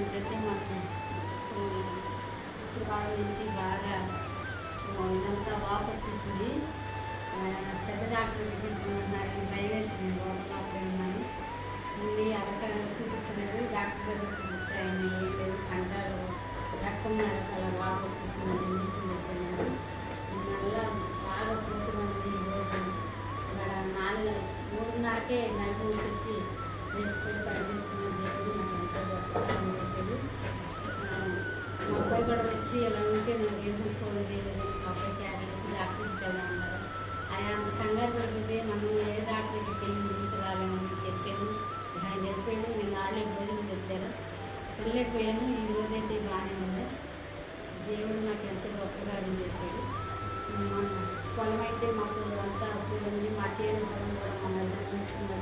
ఏంటంటే మాకు కాలం నుంచి బాగా ఇదంతా వాపు వచ్చేసింది. పెద్ద డాక్టర్ ఉన్నారు బయలుదేరి వేసింది. లోపల ఉన్నాను మళ్ళీ అక్కడ చూపించలేదు. డాక్టర్ గారు చూపిస్తే ఏం లేదు రక్తం అలా వాపు వచ్చేసింది ఇంజక్షన్ చేశాను బాగా పుట్టుకుంది ఈరోజు నాలుగు మూడున్నరకే నలుగు వచ్చేసి వేసుకొని పనిచేస్తున్నాను. వెళ్ళలేకపోయాను ఈ రోజైతే బాగానే ఉంది. దేవుడు నాకు ఎంతో గొప్పగా చేశాడు పొలం అయితే మాకు అంతా అప్పుడు ఉంది. మా చేను